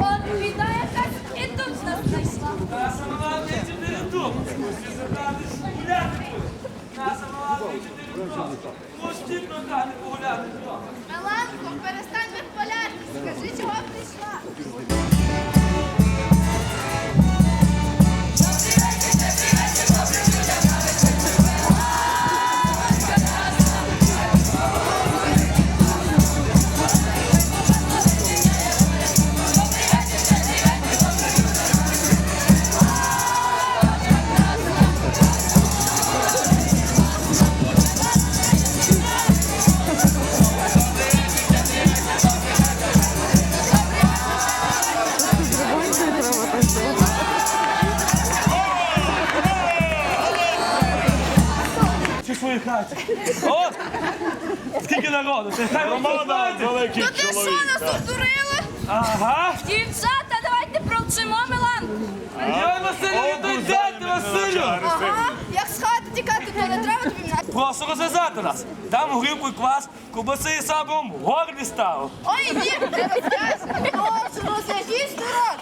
От біда якась і тут нас знайшла. Мала чотири забрати гуляти. Наша мала чотири вдома. Пусті дати погуляти перестань 15. О! Скільки народу? Це Романа великий ну, ти що нас так. обдурили? Ага. Дівчата, давайте провчимо милан. Я Василю, Обуз віддайте, зайняли Василю! Ага, як з хати тікати, то не треба тобі мене. Прошу розв'язати нас. Там горілку і квас, кубаси і сабом горді став. Ой, ні, не розв'язуй. О, що ну дурак?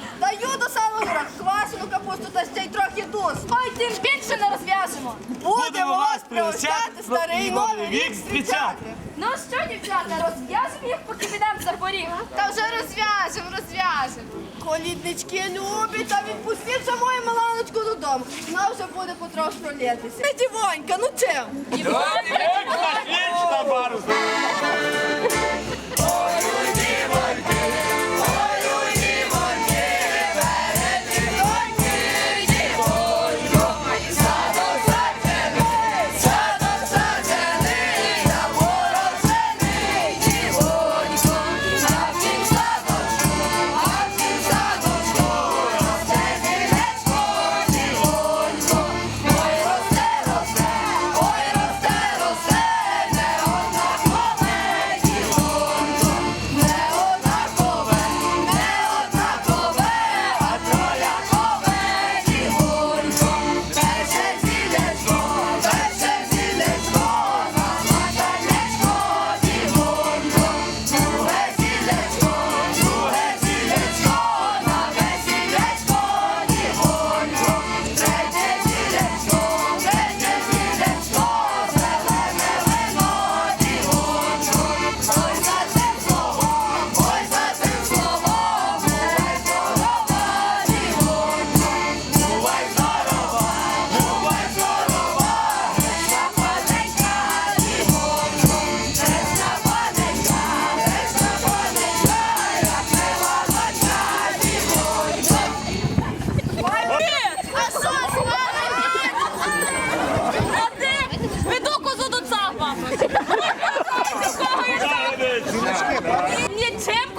Душ. Ой, тим більше не розв'яжемо. Будемо вас пригощати, старий новий рік зустрічати. Ну що, дівчата, розв'яжемо їх, поки підемо за поріг? Та вже розв'яжемо, розв'яжемо. Коліднички любі, та відпустіть вже мою Миланочку додому. Вона вже буде потрошку літися. Не дівонька, ну чим? Вічна баруза.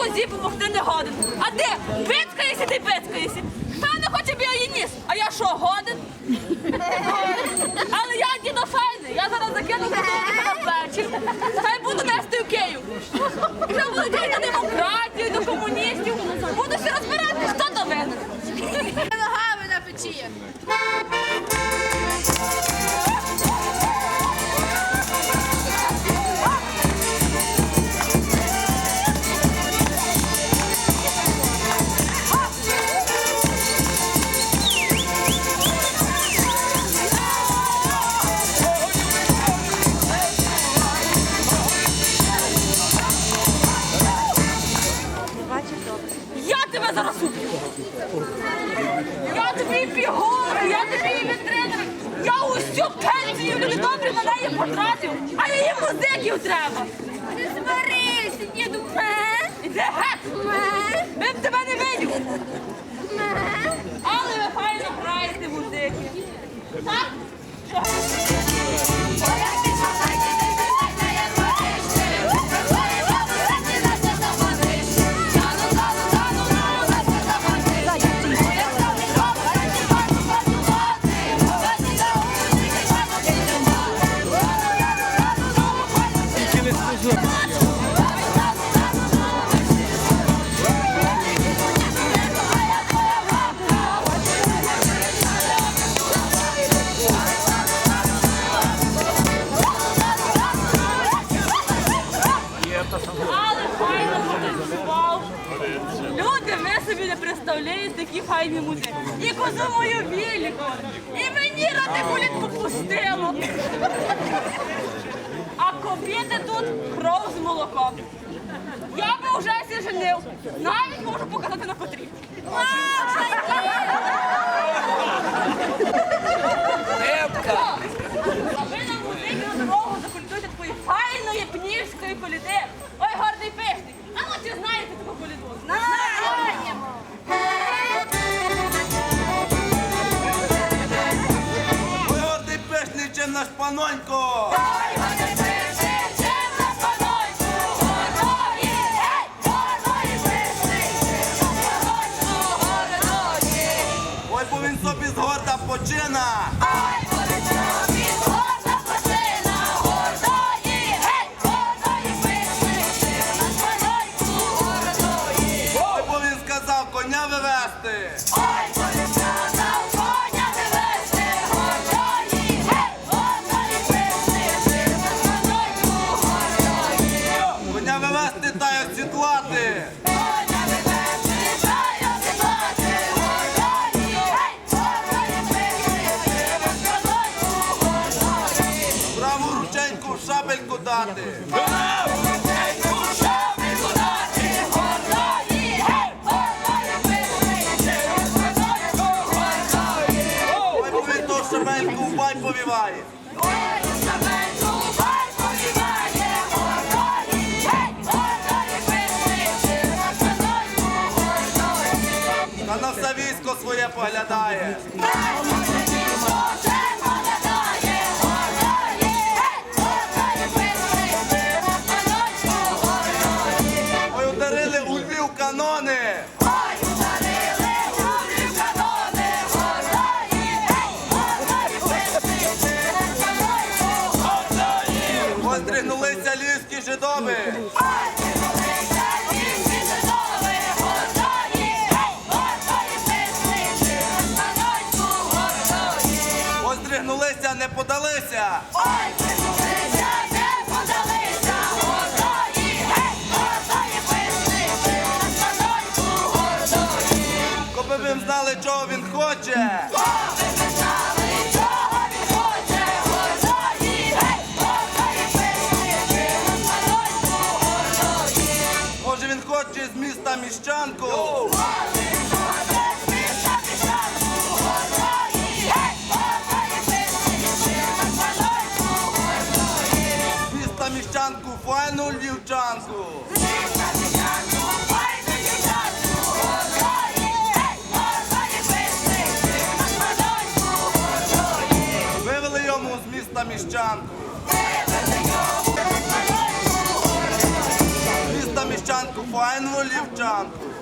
Козі допомогти не годен. А ти бицькаєшся, ти бицькаєшся. Певно, хоче б я її ніс. А я що, годен? Але я дідо. Я зараз закину козу на плечі. Хай буду нести в Київ. Вже буду дійти до демократії, до комуністів. Буду ще розбирати, хто то винен. Ногами на печі. Я зараз уб'ю. Я тобі пігору, я тобі вітрину. Я усю пенсію люди добрі на неї потратив, а її музиків треба. Не сварися, діду. Ме, геть. ме, Ми б тебе не видів. ме. Але ви файно граєте музики. Так? Представляють такі файні музики. І козу мою віліку, і мені радикуліт попустило. А кобіти тут кров з молоком. Я би вже сі женив. Навіть можу показати на котрі. Рибка! Горда дати. Ой, в бай повіває. Та на все військо своє поглядає. Ой, здригнулися львівські жидови. Ой, здригнулися, не подалися. Хоче з міста міщанку. live jump.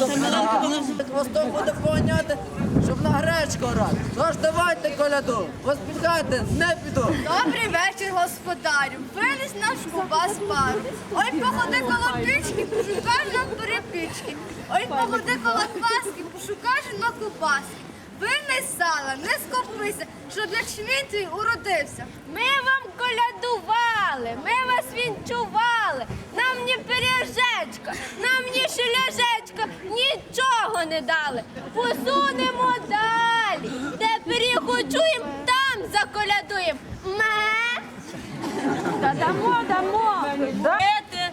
Газу, хвостом буде поняти, щоб на гречку рад. Тож давайте коляду, поспіхайте, не піду. Добрий вечір, господарю. Винес наш кубас пару. Ой, походи коло пічки, пошукай на перепічки. Ой, походи коло паски, пошукай на кубаски. Винес сала, не скопися, щоб ячмінь твій уродився. Ми вам колядували, ми вас вінчували. Нам ні пиріжечка, не дали. Посунемо далі. Де пиріг почуєм, там заколядуєм. Ме. Та дамо, дамо. Діти,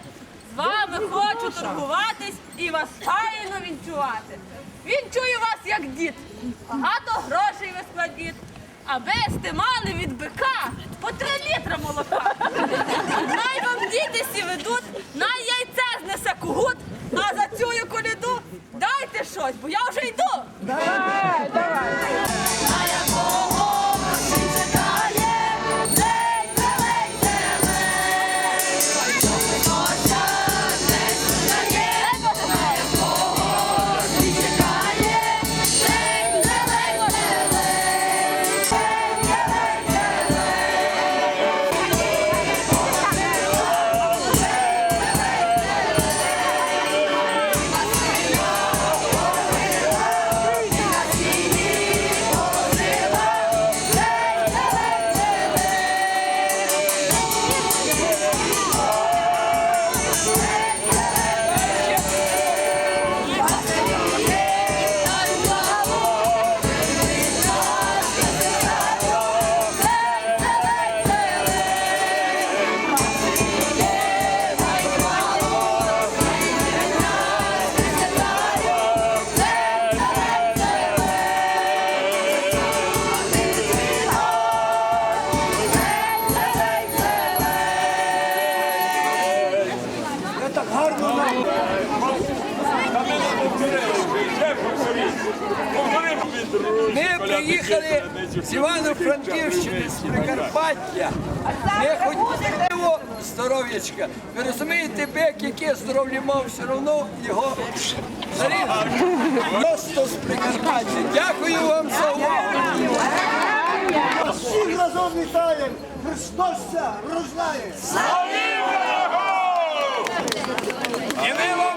з вами хочу торгуватись і вас файно вінчувати. Вінчую вас як дід. Багато грошей ви складіть. Аби сте мали від бика по три літра молока. Ми приїхали з Івано-Франківщини, з Прикарпаття. Ми хотіли здоров'ячка. Ви розумієте, бик, який здоров'я мав, все одно його зарізали. Просто з Прикарпаття. Дякую вам за увагу. Всіх разом вітаємо! Христос рождає! І ми вам